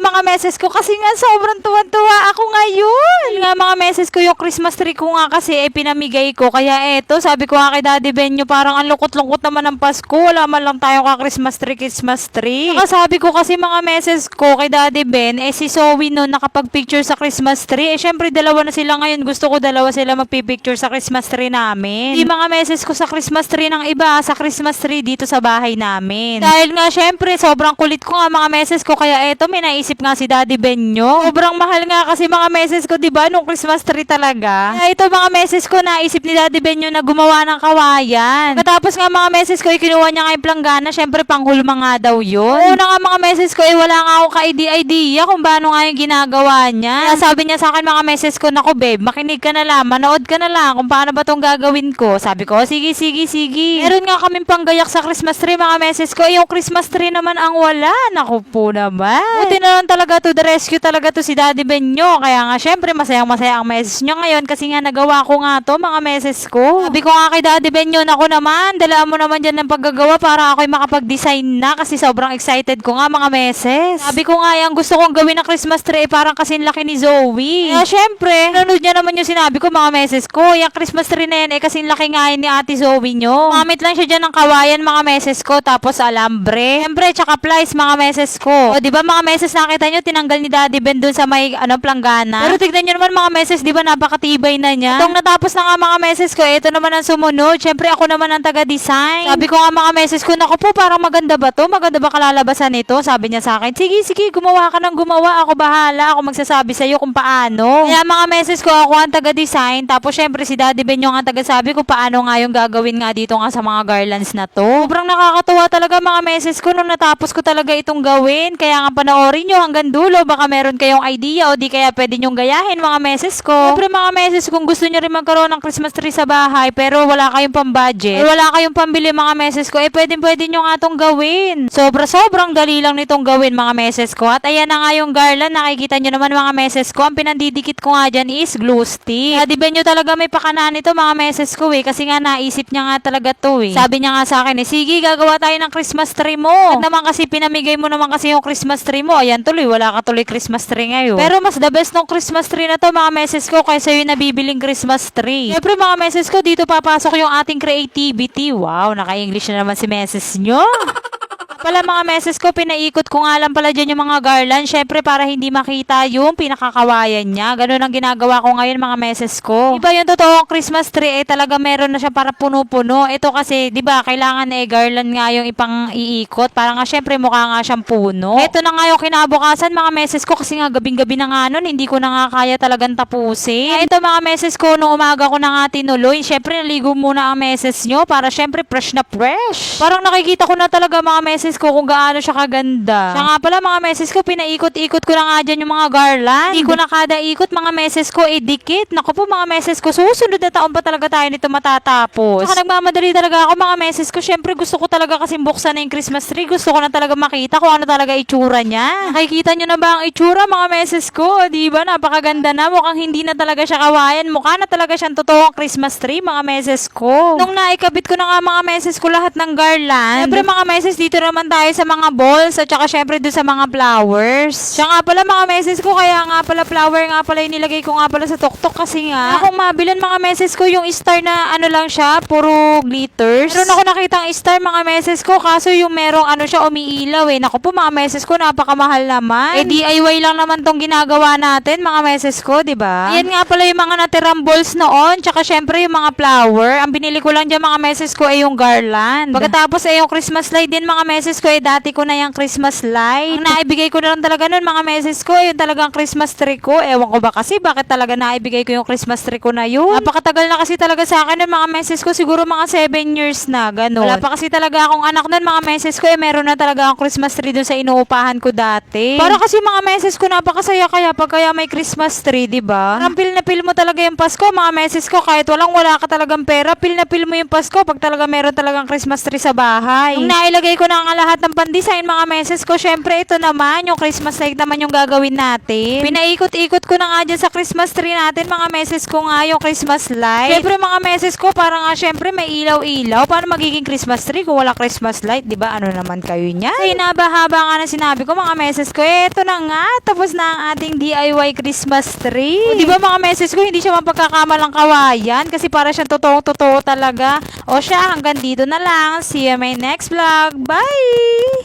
mga meses ko kasi nga sobrang tuwan-tuwa ako ngayon. Nga mga meses ko yung Christmas tree ko nga kasi eh, pinamigay ko. Kaya eto, sabi ko nga kay Daddy Benyo, parang ang lungkot-lungkot naman ng Pasko. Wala man lang tayo ka Christmas tree, Christmas tree. Saka sabi ko kasi mga meses ko kay Daddy Ben, eh si Zoe no nakapag-picture sa Christmas tree. Eh syempre dalawa na sila ngayon. Gusto ko dalawa sila magpipicture sa Christmas tree namin. Di mga meses ko sa Christmas tree ng iba, sa Christmas tree dito sa bahay namin. Dahil nga syempre, sobrang kulit ko nga mga meses ko. Kaya eto, may naisip nga si Daddy Benyo. Sobrang mahal nga kasi mga meses ko, di ba, nung Christmas tree talaga. Kaya ito mga meses ko, naisip ni Daddy Benyo na gumawa ng kawayan. Katapos nga mga meses ko, ikinuha niya nga yung planggana. Syempre, panghulma nga daw yun. Una nga mga meses ko, eh, wala nga ako ka-idea kung paano nga yung ginagawa niya. Kaya sabi niya sa akin mga meses ko, naku babe, makinig ka na lang, manood ka na lang kung paano ba tong gagawin ko. Sabi ko, "Oh, sige, sige, sige. Meron nga kaming panggayak sa Christmas tree mga meses ko. Eh, yung Christmas tree naman ang wala. Naku po naman. Buti na lang talaga to the rescue talaga to si Daddy Benyo. Kaya nga, syempre, masayang masaya ang message nyo ngayon kasi nga nagawa ko nga to mga meses ko. Sabi ko nga kay Daddy Benyo, naku naman, dalaan mo naman dyan ng paggagawa para ako'y makapag-design na kasi sobrang excited ko nga mga meses. Sabi ko nga, yung gusto kong gawin ng Christmas tree, parang kasing laki ni Zoe. Kaya syempre, nanonood niya naman yung sinabi ko mga meses ko. Yung Christmas tree na yan, eh, kasing laki nga yun ni Ate Zoe nyo. Gamit lang siya dyan ng kawayan mga meses ko, tapos alambre. Syempre, tsaka plies mga meses ko. O, di ba mga meses nakita nyo, tinanggal ni Daddy Ben dun sa may, ano, planggana. Pero tignan nyo naman mga meses, di ba napakatibay na niya. Itong natapos na nga mga meses ko, ito naman ang sumunod. Syempre, ako naman ang taga-design. Sabi ko nga mga meses ko, naku po, parang maganda ba to? Maganda ba kalalabasan nito? Sabi niya sa akin, sige, sige, gumawa ka ng gumawa. Ako bahala. Ako magsasabi sa'yo kung paano. Kaya mga meses ko, ako ang taga-design. Tapos syempre, si Daddy Ben yung ang taga-sabi ko paano nga yung gagawin nga dito nga sa mga garlands na to. Sobrang nakakatuwa talaga mga meses ko nung natapos ko talaga itong gawin. Kaya nga panoorin nyo hanggang dulo. Baka meron kayong idea o di kaya pwede nyong gayahin mga meses ko. Siyempre mga meses kung gusto nyo rin magkaroon ng Christmas tree sa bahay pero wala kayong pang-budget, or wala kayong pambili mga meses ko, eh pwede pwede nyo nga itong gawin. Sobra sobrang dali lang nitong gawin mga meses ko. At ayan na nga yung garland, nakikita nyo naman mga meses ko. Ang pinandidikit ko nga dyan is glue stick. Kaya di nyo talaga may pakanan ito mga meses ko eh. Kasi nga naisip niya nga talaga to eh. Sabi niya nga sa akin eh, sige gagawa tayo ng Christmas tree mo. At naman kasi pinamigay mo naman kasi yung Christmas tree mo. Ayan tuloy, wala ka tuloy Christmas tree ngayon. Pero mas the best ng Christmas tree na to mga meses ko kaysa yung nabibiling Christmas tree. Siyempre mga meses ko, dito papasok yung ating creativity. Wow, naka-English na naman si meses nyo. pala mga meses ko, pinaikot ko nga lang pala dyan yung mga garland. Syempre para hindi makita yung pinakakawayan niya. Ganun ang ginagawa ko ngayon mga meses ko. Iba yung totoong Christmas tree, eh talaga meron na siya para puno-puno. Ito kasi, di ba, kailangan eh garland nga yung ipang iikot. Para nga syempre mukha nga siyang puno. Ito na nga yung kinabukasan mga meses ko kasi nga gabing-gabi na nga nun, hindi ko na nga kaya talagang tapusin. Ito mga meses ko, nung umaga ko na nga tinuloy, syempre naligo muna ang meses nyo para syempre fresh na fresh. Parang nakikita ko na talaga mga meses ko kung gaano siya kaganda. Siya nga pala mga meses ko, pinaikot-ikot ko na nga dyan yung mga garland. Hindi ko na kada ikot mga meses ko, eh dikit. Naku po mga meses ko, susunod na taon pa talaga tayo nito matatapos. Saka nagmamadali talaga ako mga meses ko. Syempre gusto ko talaga kasi buksan na yung Christmas tree. Gusto ko na talaga makita kung ano talaga itsura niya. Nakikita nyo na ba ang itsura mga meses ko? Di ba? Napakaganda na. Mukhang hindi na talaga siya kawayan. Mukha na talaga siyang totoong Christmas tree mga meses ko. Nung naikabit ko na nga mga meses ko lahat ng garland. Syempre mga meses dito naman tayo sa mga balls at saka syempre doon sa mga flowers. Siya nga pala mga meses ko kaya nga pala flower nga pala yung nilagay ko nga pala sa tuktok kasi nga akong mabilan mga meses ko yung star na ano lang siya puro glitters. Meron ako nakita ang star mga meses ko kaso yung merong ano siya umiilaw eh. Naku po mga meses ko napakamahal naman. Eh DIY lang naman tong ginagawa natin mga meses ko, di ba? Ayan nga pala yung mga natirang balls noon tsaka syempre yung mga flower. Ang binili ko lang dyan mga meses ko ay yung garland. Pagkatapos ay yung Christmas light din mga meses ko eh dati ko na yung Christmas light. Ang naibigay ko na lang talaga nun mga meses ko yung talagang Christmas tree ko. Ewan ko ba kasi bakit talaga naibigay ko yung Christmas tree ko na yun. Napakatagal na kasi talaga sa akin nun mga meses ko siguro mga 7 years na gano'n. Wala pa kasi talaga akong anak nun mga meses ko eh meron na talaga akong Christmas tree dun sa inuupahan ko dati. Para kasi mga meses ko napakasaya kaya pag kaya may Christmas tree, di ba? Parang feel na feel mo talaga yung Pasko mga meses ko kahit walang wala ka talagang pera, feel na feel mo yung Pasko pag talaga meron talagang Christmas tree sa bahay. Nung nailagay ko na nga lahat ng pandesign mga meses ko. Syempre, ito naman, yung Christmas light naman yung gagawin natin. Pinaikot-ikot ko na nga dyan sa Christmas tree natin, mga meses ko nga yung Christmas light. Syempre, mga meses ko, para nga syempre may ilaw-ilaw. Paano magiging Christmas tree kung wala Christmas light? di ba Ano naman kayo niya? Ay, nabahaba nga na sinabi ko, mga meses ko. Eto na nga, tapos na ang ating DIY Christmas tree. O, di ba mga meses ko, hindi siya mapagkakamalang kawayan kasi para siyang totoong-totoo talaga. O siya, hanggang dito na lang. See you in my next vlog. Bye!